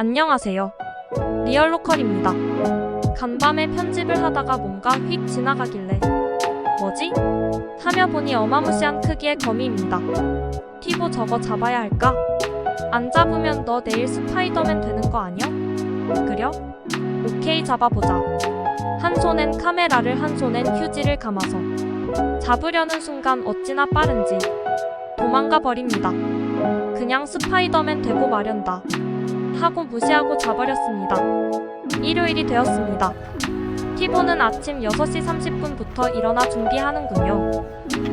안녕하세요. 리얼로컬입니다. 간밤에 편집을 하다가 뭔가 휙 지나가길래 뭐지? 하며 보니 어마무시한 크기의 거미입니다. 티보 저거 잡아야 할까? 안 잡으면 너 내일 스파이더맨 되는 거 아니야? 그려? 오케이 잡아보자. 한 손엔 카메라를 한 손엔 휴지를 감아서 잡으려는 순간 어찌나 빠른지 도망가 버립니다. 그냥 스파이더맨 되고 마련다. 하고 무시하고 자버렸습니다. 일요일이 되었습니다. 티보는 아침 6시 30분부터 일어나 준비하는군요.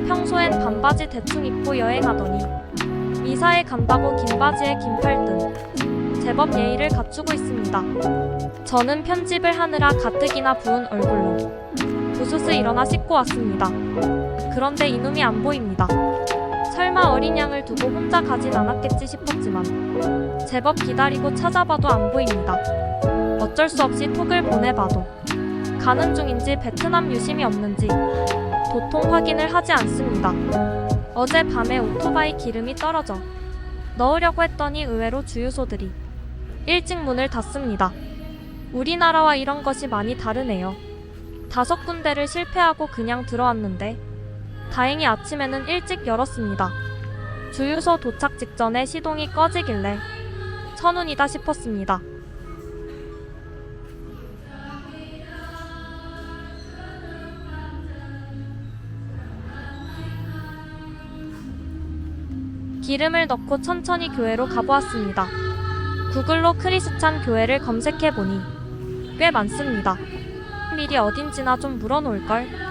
평소엔 반바지 대충 입고 여행하더니 이사에 간다고 긴 바지에 긴 팔등 제법 예의를 갖추고 있습니다. 저는 편집을 하느라 가뜩이나 부은 얼굴로 부스스 일어나 씻고 왔습니다. 그런데 이놈이 안 보입니다. 설마 어린 양을 두고 혼자 가진 않았겠지 싶었지만 제법 기다리고 찾아봐도 안 보입니다. 어쩔 수 없이 톡을 보내봐도 가는 중인지 베트남 유심이 없는지 도통 확인을 하지 않습니다. 어제 밤에 오토바이 기름이 떨어져 넣으려고 했더니 의외로 주유소들이 일찍 문을 닫습니다. 우리나라와 이런 것이 많이 다르네요. 다섯 군데를 실패하고 그냥 들어왔는데 다행히 아침에는 일찍 열었습니다. 주유소 도착 직전에 시동이 꺼지길래 천운이다 싶었습니다. 기름을 넣고 천천히 교회로 가보았습니다. 구글로 크리스찬 교회를 검색해보니 꽤 많습니다. 미리 어딘지나 좀 물어놓을걸.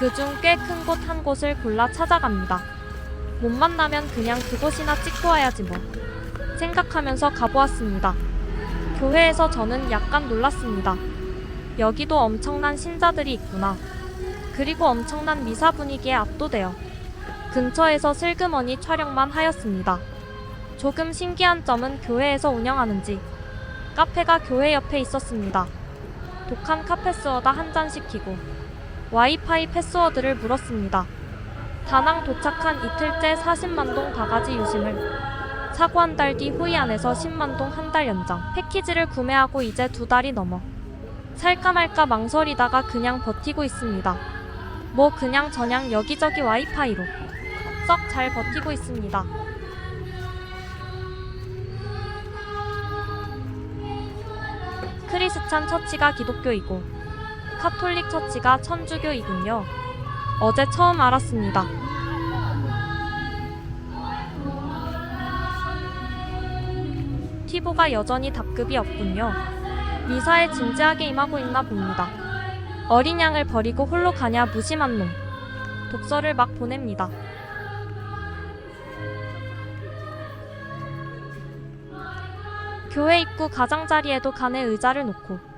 그중 꽤 큰 곳 한 곳을 골라 찾아갑니다. 못 만나면 그냥 그곳이나 찍고 와야지 뭐. 생각하면서 가보았습니다. 교회에서 저는 약간 놀랐습니다. 여기도 엄청난 신자들이 있구나. 그리고 엄청난 미사 분위기에 압도되어 근처에서 슬그머니 촬영만 하였습니다. 조금 신기한 점은 교회에서 운영하는지 카페가 교회 옆에 있었습니다. 독한 카페 스워다 한 잔 시키고 와이파이 패스워드를 물었습니다. 다낭 도착한 이틀째 40만 동 바가지 유심을 사고 한 달 뒤 후이 안에서 10만 동 한 달 연장 패키지를 구매하고 이제 두 달이 넘어 살까 말까 망설이다가 그냥 버티고 있습니다. 뭐 그냥 저냥 여기저기 와이파이로 썩 잘 버티고 있습니다. 크리스찬 처치가 기독교이고 카톨릭 처치가 천주교이군요. 어제 처음 알았습니다. 티보가 여전히 답급이 없군요. 미사에 진지하게 임하고 있나 봅니다. 어린 양을 버리고 홀로 가냐 무심한 놈. 독서를 막 보냅니다. 교회 입구 가장자리에도 간의 의자를 놓고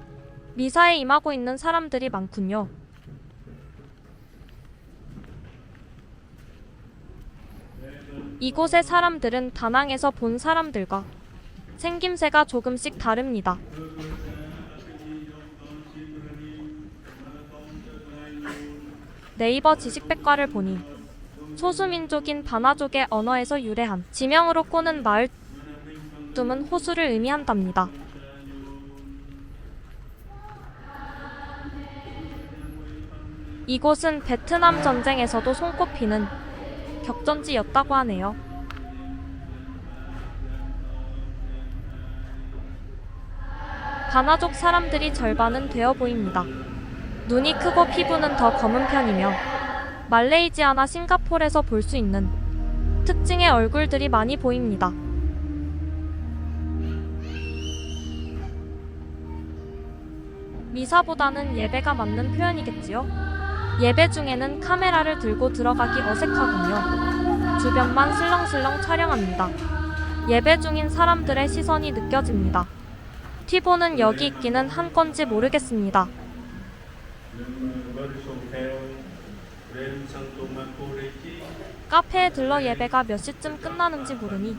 미사에 임하고 있는 사람들이 많군요. 이곳의 사람들은 다낭에서 본 사람들과 생김새가 조금씩 다릅니다. 네이버 지식백과를 보니 소수민족인 바나족의 언어에서 유래한 지명으로 꼬는 마을 둠은 호수를 의미한답니다. 이곳은 베트남 전쟁에서도 손꼽히는 격전지였다고 하네요. 바나족 사람들이 절반은 되어 보입니다. 눈이 크고 피부는 더 검은 편이며 말레이시아나 싱가폴에서 볼 수 있는 특징의 얼굴들이 많이 보입니다. 미사보다는 예배가 맞는 표현이겠지요? 예배 중에는 카메라를 들고 들어가기 어색하군요. 주변만 슬렁슬렁 촬영합니다. 예배 중인 사람들의 시선이 느껴집니다. 티보는 여기 있기는 한 건지 모르겠습니다. 카페에 들러 예배가 몇 시쯤 끝나는지 모르니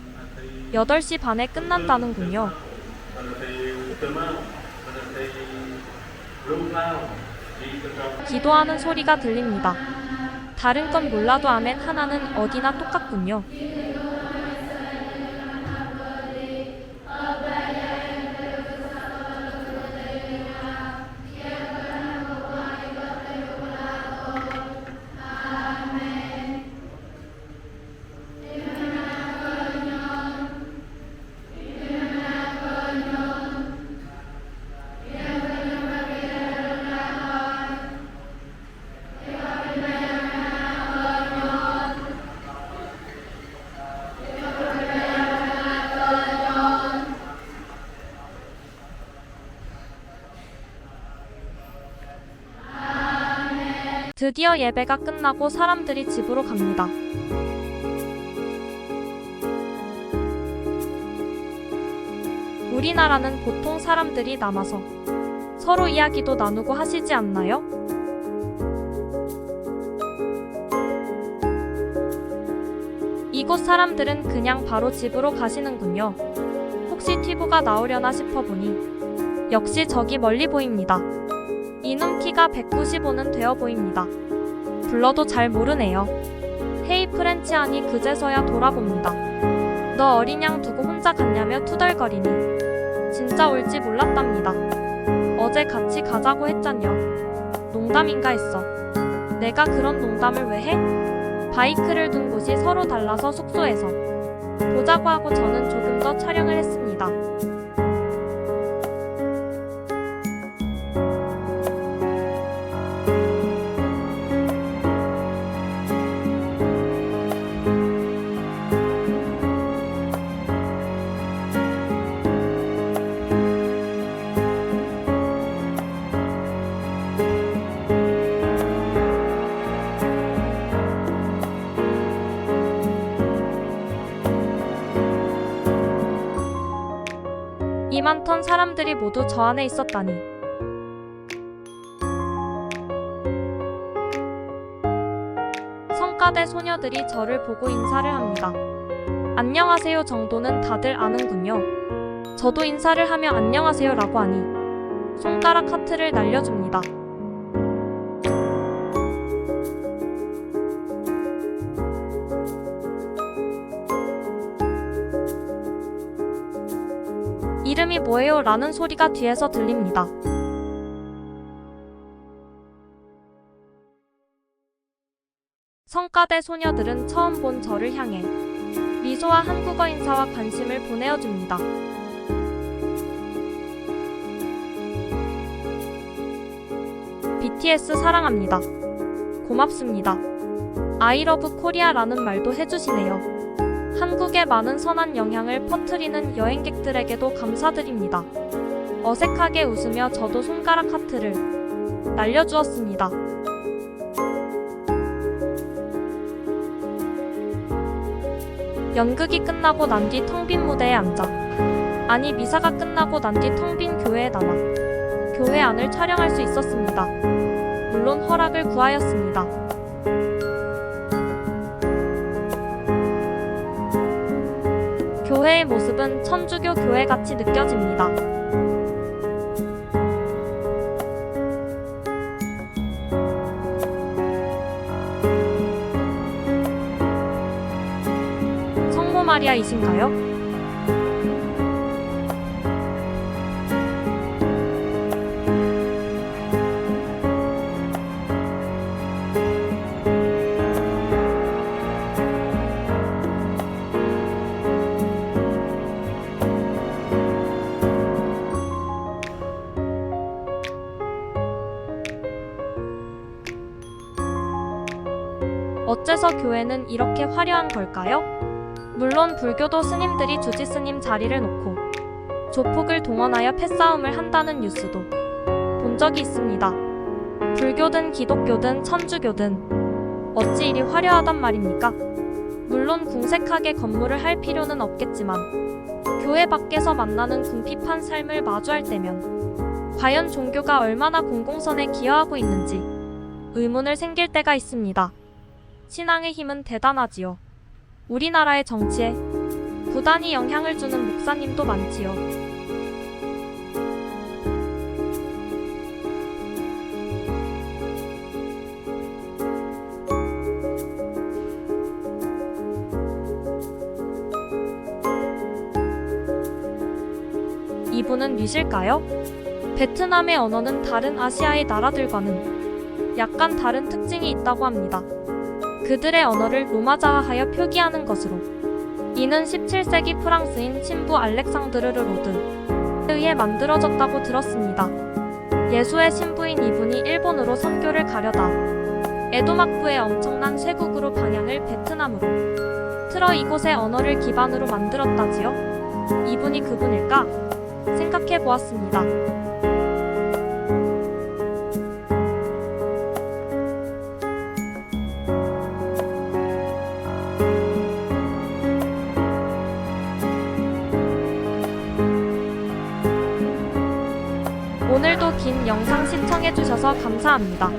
8시 반에 끝난다는군요. 기도하는 소리가 들립니다. 다른 건 몰라도 아멘 하나는 어디나 똑같군요. 드디어 예배가 끝나고 사람들이 집으로 갑니다. 우리나라는 보통 사람들이 남아서 서로 이야기도 나누고 하시지 않나요? 이곳 사람들은 그냥 바로 집으로 가시는군요. 혹시 튜브가 나오려나 싶어 보니 역시 저기 멀리 보입니다. 이놈 키가 195는 되어 보입니다. 불러도 잘 모르네요. 헤이 프렌치안이 그제서야 돌아봅니다. 너 어린 양 두고 혼자 갔냐며 투덜거리니 진짜 올지 몰랐답니다. 어제 같이 가자고 했잖여. 농담인가 했어. 내가 그런 농담을 왜 해? 바이크를 둔 곳이 서로 달라서 숙소에서 보자고 하고 저는 조금 더 촬영을 했습니다. 턴 사람들이 모두 저 안에 있었다니. 성가대 소녀들이 저를 보고 인사를 합니다. 안녕하세요 정도는 다들 아는군요. 저도 인사를 하며 안녕하세요라고 하니 손가락 하트를 날려줍니다. 이름이 뭐예요? 라는 소리가 뒤에서 들립니다. 성가대 소녀들은 처음 본 저를 향해 미소와 한국어 인사와 관심을 보내어 줍니다. 사랑합니다. 고맙습니다. 아이러브 코리아라는 말도 해주시네요. 한국에 많은 선한 영향을 퍼뜨리는 여행객들에게도 감사드립니다. 어색하게 웃으며 저도 손가락 하트를 날려주었습니다. 연극이 끝나고 난 뒤 텅 빈 무대에 앉아 아니 미사가 끝나고 난 뒤 텅 빈 교회에 남아 교회 안을 촬영할 수 있었습니다. 물론 허락을 구하였습니다. 교회의 모습은 천주교 교회 같이 느껴집니다. 성모 마리아이신가요? 어째서 교회는 이렇게 화려한 걸까요? 물론 불교도 스님들이 주지 스님 자리를 놓고 조폭을 동원하여 패싸움을 한다는 뉴스도 본 적이 있습니다. 불교든 기독교든 천주교든 어찌 이리 화려하단 말입니까? 물론 궁색하게 건물을 할 필요는 없겠지만 교회 밖에서 만나는 궁핍한 삶을 마주할 때면 과연 종교가 얼마나 공공선에 기여하고 있는지 의문을 생길 때가 있습니다. 신앙의 힘은 대단하지요. 우리나라의 정치에 부단히 영향을 주는 목사님도 많지요. 이분은 미실까요? 베트남의 언어는 다른 아시아의 나라들과는 약간 다른 특징이 있다고 합니다. 그들의 언어를 로마자화하여 표기하는 것으로. 이는 17세기 프랑스인 신부 알렉상드르르 로드에 의해 만들어졌다고 들었습니다. 예수의 신부인 이분이 일본으로 선교를 가려다 에도막부의 엄청난 쇄국으로 방향을 베트남으로 틀어 이곳의 언어를 기반으로 만들었다지요. 이분이 그분일까? 생각해 보았습니다. 긴 영상 시청해 주셔서 감사합니다.